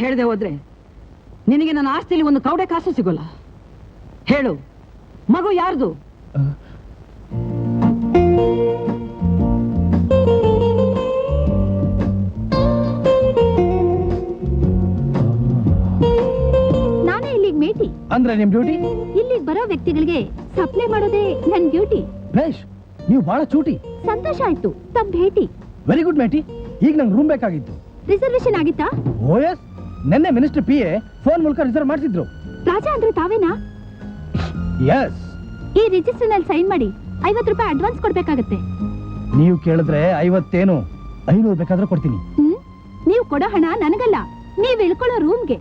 ಹೇಳದೆ ಹೋದ್ರೆ ನಿನಗೆ ನನ್ನ ಆಸ್ತಿಲಿ ಒಂದು ಕೌಡೆ ಕಾಸು ಸಿಗೋಲ್ಲ. ಹೇಳು ಮಗು ಯಾರ್ದು? ನಾನೇ ಇಲ್ಲಿಗೆ ಮೇಟಿ. ಅಂದ್ರೆ ನಿಮ್ ಡ್ಯೂಟಿ? ಇಲ್ಲಿಗೆ ಬರೋ ವ್ಯಕ್ತಿಗಳಿಗೆ ಸಪ್ಲೈ ಮಾಡೋದೇ ನನ್ ಡ್ಯೂಟಿ. ಬೇಷ್ ನೀವು ಬಹಳ ಚೂಟಿ. ಸಂತೋಷ ಆಯ್ತು ತಮ್ ಭೇಟಿ. ವೆರಿ ಗುಡ್ ಮೇಟಿ. ಈಗ ನಂಗೆ ರೂಮ್ ಬೇಕಾಗಿತ್ತು. ರಿಸರ್ವೇಶನ್ ಆಗಿತ್ತಾ? ಓ ಎಸ್ ನಿನ್ನೆ ಮಿನಿಸ್ಟರ್ ಪಿ ಎ ಫೋನ್ ಮೂಲಕ ರಿಸರ್ವ್ ಮಾಡಿಸಿದ್ರು. ರಾಜಾ ಅಂದ್ರೆ ತಾವೇನಾ? ಎಸ್ ಈ ರಿಜಿಸ್ಟರ್ನಲ್ಲಿ ಸೈನ್ ಮಾಡಿ ಐವತ್ತು ರೂಪಾಯಿ ಅಡ್ವಾನ್ಸ್ ಕೊಡ್ಬೇಕಾಗತ್ತೆ. ನೀವು ಕೇಳಿದ್ರೆ ಐವತ್ತೇನು ಐನೂರು ಬೇಕಾದ್ರೆ ಕೊಡ್ತೀನಿ. ಹ್ಮ್? ನೀವು ಕೊಡೋ ಹಣ ನನಗಲ್ಲ. ನೀವ್ ಇಳ್ಕೊಳ್ಳೋ ರೂಮ್ಗೆ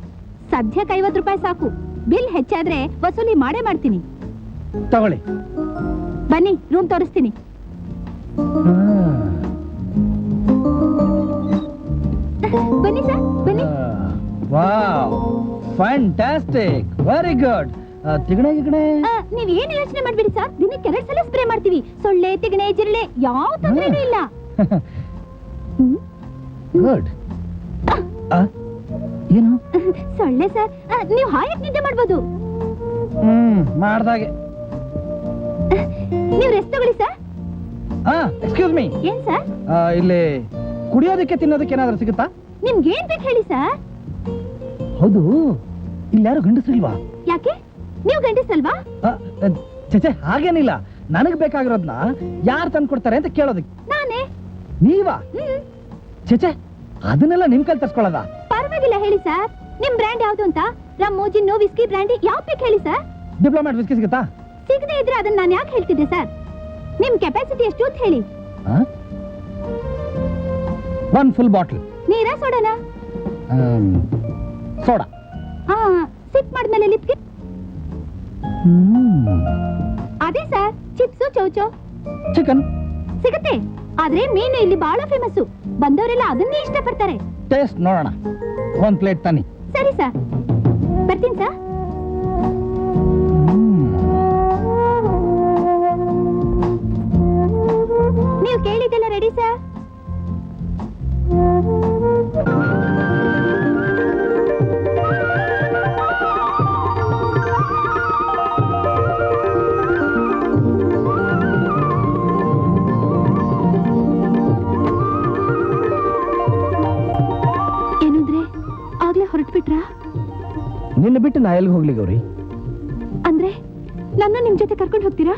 ಸದ್ಯಕ್ಕೆ ಐವತ್ತು ರೂಪಾಯಿ ಸಾಕು. ಬಿಲ್ ಹೆಚ್ಚಾದ್ರೆ ವಸೂಲಿ ಮಾಡೇ ಮಾಡ್ತೀನಿ. ತಗೊಳ್ಳಿ. ಬನ್ನಿ ರೂಮ್ ತೋರಿಸ್ತೀನಿ. ಬನ್ನಿ ಸರ್ ಬನ್ನಿ. ವಾವ್ ಫ್ಯಾಂಟಾಸ್ಟಿಕ್ ವೆರಿ ಗುಡ್ ತಿಗಣೆ ಗಿಗಣೆ? ನೀವ್ ಏನ್ ಯೋಚನೆ ಮಾಡ್ಬೇಡಿ ಸರ್? ದಿನಕ್ಕೆ ಎರಡ್ ಸಲ ಸ್ಪ್ರೇ ಮಾಡ್ತೀವಿ. ಸೊಳ್ಳೆ ತಿಗಣೆ ಜಿರಳೆ ಯಾವ ತೊಂದರೆನೂ ಇಲ್ಲ? ಗುಡ್ ಏನು? ಸೊಳ್ಳೆ ಸರ್. ನೀವ್ ಹಾಯಾಗಿ ನಿದ್ದೆ ಮಾಡ್ಬೋದು. ಹ್ಮ್ ಮಾಡ್ದಾಗೆ. ನೀವ್ ರೆಸ್ಟ್ ತಗೊಳ್ಳಿ ಸರ್. ಆ ಎಕ್ಸ್ಕ್ಯೂಸ್ ಮೀ ಏನ್ ಸರ್? ಇಲ್ಲಿ ಕುಡಿಯೋದಕ್ಕೆ ತಿನ್ನೋದಕ್ಕೆ ಏನಾದ್ರೂ ಸಿಗುತ್ತಾ? ನಿಮ್ಗೆ ಏನ್ ಬೇಕು ಹೇಳಿ ಸರ್? ಹೌದು. ಇಲ್ಲಾರು ಗಂಡಸ್ರಿಲ್ವಾ? ಯಾಕೆ? ನೀವು ಗಂಡಸಲ್ವಾ ಚಚೆ ಹಾಗೇನಿಲ್ಲ. ನನಗ್ ಬೇಕಾಗಿರೋದ್ನ ಯಾರು ತಂದ್ಕೊಡ್ತಾರೆ ಅಂತ ಕೇಳೋದಕ್ಕೆ. ನಾನೇ. ನೀವಾ? ಚಚೆ ಅದನ್ನೆಲ್ಲ ನಿಮ್ ಕೈ ತರ್ಸ್ಕೊಳ್ಳೋದ? ಪರವಾಗಿಲ್ಲ ಹೇಳಿ ಸರ್. ನಿಮ್ ಬ್ರ್ಯಾಂಡ್ ಯಾವ್ದು ಅಂತ? ರಮ್ಮು ನೋ ವಿಸ್ಕಿ ಬ್ರ್ಯಾಂಡಿ ಯಾವ ಬೇಕು ಹೇಳಿ ಸರ್. ಡಿಪ್ಲೊಮ್ಯಾಟ್ ವಿಸ್ಕಿ ಸಿಗುತ್ತಾ? ಸಿಗದೆ ಇದ್ರೆ ಅದನ್ನ ನಾನು ಯಾಕೆ ಹೇಳ್ತಿದ್ದೆ ಸರ್? ನಿಮ್ ಕೆಪಾಸಿಟಿ ಎಷ್ಟು ಅಂತ ಹೇಳಿ. One full bottle. ನೀರಾ ಸೋಡನಾ? ಸೋಡಾ. ಹಾ ಸಿಪ್ ಮಾಡಿದ್ಮೇಲೆ ಲಿಪ್ಗೆ ಅದೇ ಸರ್ ಚಿಪ್ಸು ಚೌಚೋ ಚಿಕನ್ ಸಿಗುತ್ತೆ. ಆದ್ರೆ ಮೀನು ಇಲ್ಲಿ ಬಹಳ ಫೇಮಸ್ ಬಂದವರೆಲ್ಲ ಅದನ್ನೇ ಇಷ್ಟಪಡ್ತಾರೆ. ಟೇಸ್ಟ್ ನೋಡೋಣ. ಒಂದ್ ಪ್ಲೇಟ್ ತನ್ನಿ. ಸರಿ ಸರ್ ಬರ್ತೀನಿ ಸರ್ ನೀವು ಕೇಳಿದ್ದೆಲ್ಲ ರೆಡಿ ಸರ್ ಹೊರಟ್ಬಿಟ್ರಾ ನಿನ್ನ ಬಿಟ್ಟು ನಾ ಎಲ್ಲಿಗೆ ಹೋಗ್ಲಿ ಗೌರಿ? ಅಂದ್ರೆ ನನ್ನ ನಿಮ್ ಜೊತೆ ಕರ್ಕೊಂಡು ಹೋಗ್ತೀರಾ?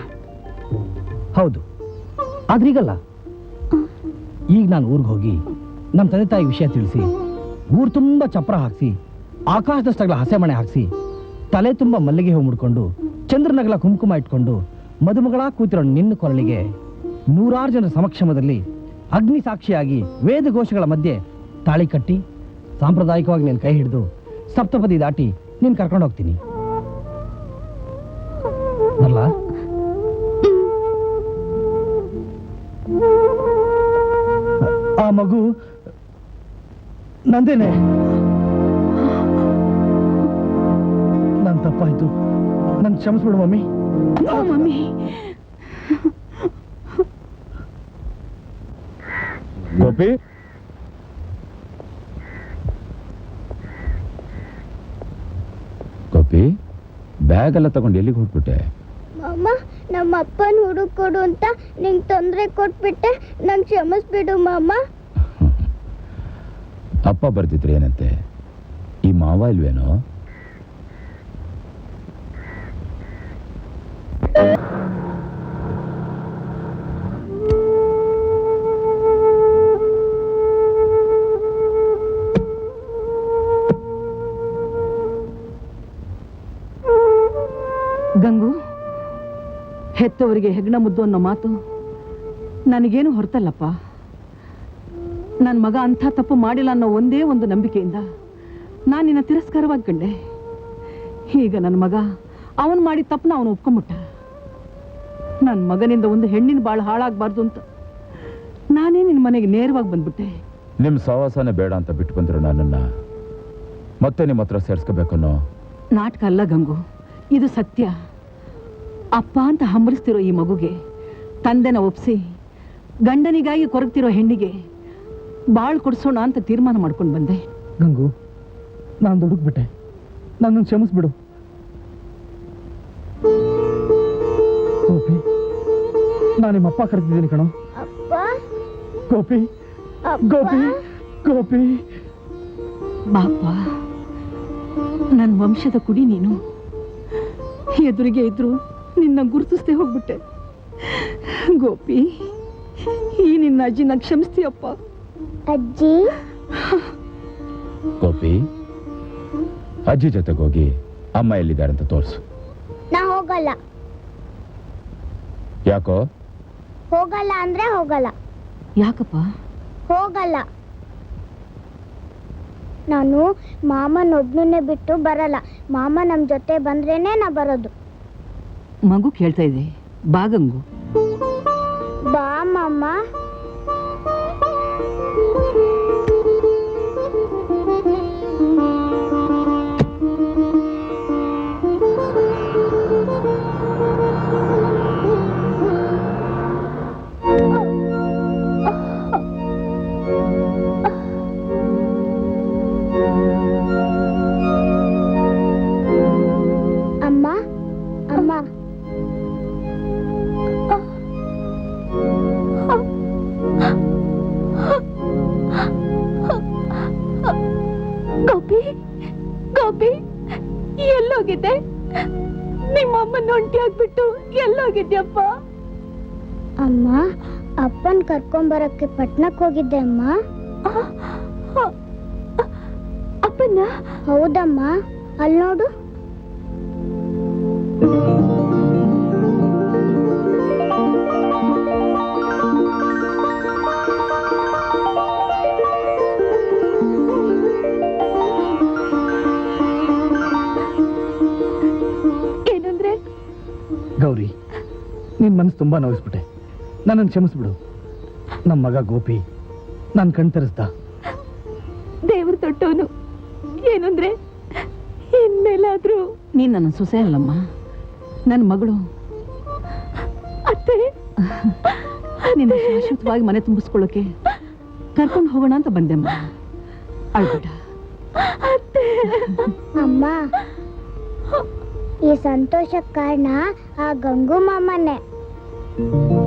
ಹೌದು. ಆದ್ರೀಗಲ್ಲ ಈಗ ನಾನು ಊರಿಗೆ ಹೋಗಿ ನಮ್ಮ ತಂದೆ ತಾಯಿ ವಿಷಯ ತಿಳಿಸಿ ಊರು ತುಂಬಾ ಚಪ್ರ ಹಾಕ್ಸಿ ಆಕಾಶದಷ್ಟಗಳ ಹಸೆ ಮಣೆ ಹಾಕ್ಸಿ ತಲೆ ತುಂಬಾ ಮಲ್ಲಿಗೆ ಹೂ ಮುಡ್ಕೊಂಡು ಚಂದ್ರನಗಲ ಕುಂಕುಮ ಇಟ್ಕೊಂಡು ಮದುಮಗಳ ಕೂತಿರೋ ನಿನ್ನ ಕೊರಳಿಗೆ ನೂರಾರು ಜನರ ಸಮಕ್ಷಮದಲ್ಲಿ ಅಗ್ನಿ ಸಾಕ್ಷಿಯಾಗಿ ವೇದ ಘೋಷಗಳ ಮಧ್ಯೆ ತಾಳಿ ಕಟ್ಟಿ ಸಾಂಪ್ರದಾಯಿಕವಾಗಿ ನೀನು ಕೈ ಹಿಡಿದು ಸಪ್ತಪದಿ ದಾಟಿ ನೀನು ಕರ್ಕೊಂಡು ಹೋಗ್ತೀನಿ. ಅಲ್ಲ ಆ ಮಗು ನಂದೇನೆ? ನನ್ನ ತಪ್ಪಾಯ್ತು. ನನ್ ಕ್ಷಮಿಸ್ಬಿಡು mummy. Mummy. Gopi Gopi? Bag ಎಲ್ಲ ತಗೊಂಡು ಎಲ್ಲಿಗೆ ಹೊರಟ್ಬಿಟ್ಟೆ ಅಮ್ಮ ನಮ್ಮ ಅಪ್ಪನ ಹುಡುಕೊಡು ಅಂತ ನಿಂಗೆ ತೊಂದರೆ ಕೊಟ್ಬಿಟ್ಟೆ. ನಂಗೆ ಕ್ಷಮಿಸ್ಬಿಡು ಮಾಮ. ಅಪ್ಪ ಬರ್ತಿದ್ರೆ ಏನಂತೆ? ಈ ಮಾವ ಇಲ್ವೇನೋ? ಹೆತ್ತವರಿಗೆ ಹೆಗ್ಣ ಮುದ್ದು ಅನ್ನೋ ಮಾತು ನನಗೇನು ಹೊರತಲ್ಲಪ್ಪ. ನನ್ನ ಮಗ ಅಂಥ ತಪ್ಪು ಮಾಡಿಲ್ಲ ಅನ್ನೋ ಒಂದೇ ಒಂದು ನಂಬಿಕೆಯಿಂದ ನಾನು ನಿನ್ನ ತಿರಸ್ಕಾರವಾಗಿ ಕಂಡೆ. ಈಗ ನನ್ನ ಮಗ ಅವನು ಮಾಡಿದ ತಪ್ಪನ್ನ ಅವನು ಒಪ್ಕೊಂಬಿಟ್ಟ. ನನ್ನ ಮಗನಿಂದ ಒಂದು ಹೆಣ್ಣಿನ ಬಾಳ ಹಾಳಾಗಬಾರ್ದು ಅಂತ ನಾನೇ ನಿನ್ನ ಮನೆಗೆ ನೇರವಾಗಿ ಬಂದ್ಬಿಟ್ಟೆ. ನಿಮ್ಮ ಸಹವಾಸನೇ ಬೇಡ ಅಂತ ಬಿಟ್ಟು ಬಂದ್ರು ನನ್ನನ್ನ. ಮತ್ತೆ ನಿಮ್ಮ ಹತ್ರ ಸೇರ್ಸ್ಕೋಬೇಕನ್ನೋ ನಾಟಕ ಅಲ್ಲ ಗಂಗು ಇದು ಸತ್ಯ. ಅಪ್ಪ ಅಂತ ಹಂಬಲಿಸ್ತಿರೋ ಈ ಮಗುಗೆ ತಂದೆನ ಒಪ್ಸಿ ಗಂಡನಿಗಾಗಿ ಕೊರಗ್ತಿರೋ ಹೆಣ್ಣಿಗೆ ಬಾಳ್ ಕೊಡ್ಸೋಣ ಅಂತ ತೀರ್ಮಾನ ಮಾಡ್ಕೊಂಡು ಬಂದೆ. ಗಂಗು ನಾನು ದುಡುಕ್ಬಿಟ್ಟೆ. ನನ್ನನ್ನು ಕ್ಷಮಿಸ್ಬಿಡು. ಗೋಪಿ ನಾನು ನಿಮ್ಮಪ್ಪ ಕರೆದಿದ್ದೀನಿ ಕಣೋ. ಅಪ್ಪ? ಗೋಪಿ ಗೋಪಿ ಗೋಪಿ. ಬಾಪ ನನ್ನ ವಂಶದ ಕುಡಿ ನೀನು. ಎದುರಿಗೆ ಇದ್ರು ನಿನ್ನ ಗುರುತಿಸ್ದೆ ಹೋಗ್ಬಿಟ್ಟೆ. ಗೋಪಿ ಈ ನಿನ್ನ ಅಜ್ಜಿನ ಕ್ಷಮಿಸ್ತೀಯಪ್ಪ. ಅಜ್ಜಿ? ಗೋಪಿ ಅಜ್ಜಿ ಜೊತೆಗೆ ಹೋಗಿ ಅಮ್ಮ ಎಲ್ಲಿದ್ದಾರೆ ಅಂತ ತೋರಿಸು. ನಾ ಹೋಗಲ್ಲ. ಯಾಕೋ? ಹೋಗಲ್ಲ ಅಂದ್ರೆ ಹೋಗಲ್ಲ. ಯಾಕಪ್ಪ? ಹೋಗಲ್ಲ. ನಾನು ಮಾಮನ ಒಬ್ನನ್ನೇ ಬಿಟ್ಟು ಬರಲ್ಲ. ಮಾಮ ನಮ್ಮ ಜೊತೆ ಬಂದ್ರೇನೆ ನಾ ಬರೋದು. ಮಗು ಕೇಳ್ತಾ ಇದೆ. ಬಾಗಂಗು ಬಾ ಮಾಮ. ಎಲ್ಲೋಗಿದ್ಯಪ್ಪ? ಅಮ್ಮ ಅಪ್ಪನ್ ಕರ್ಕೊಂಬರಕ್ಕೆ ಪಟ್ನಕ್ ಹೋಗಿದ್ದೆ ಅಮ್ಮ. ಅಪ್ಪನ ಹೌದಮ್ಮ ಅಲ್ಲಿ ನೋಡು. ತುಂಬ ನೋವಿಸ್ಬಿಟ್ಟೆ. ನನ್ನನ್ನು ಕ್ಷಮಿಸ್ಬಿಡು. ನಮ್ಮ ಮಗ ಗೋಪಿ ನನ್ನ ಕಣ್ ತೆರೆಸ್ದ. ದೇವ್ರ ತೊಟ್ಟವನು ಏನಂದ್ರೆ ಇನ್ಮೇಲಾದ್ರೂ ನೀನ್ ನನ್ನ ಸೊಸೆ ಅಲ್ಲಮ್ಮ. ನನ್ನ ಮಗಳು. ಅತ್ತೆ. ನಿನ್ನ ಶಾಶ್ವತವಾಗಿ ಮನೆ ತುಂಬಿಸ್ಕೊಳ್ಳೋಕೆ ಕರ್ಕೊಂಡು ಹೋಗೋಣ ಅಂತ ಬಂದೆಮ್ಮ. ಅಳ್ಬೇಡ. ಅಮ್ಮ ಈ ಸಂತೋಷಕ್ಕೆ ಕಾರಣ ಆ ಗಂಗು ಮಾಮನೇ. ನೀನು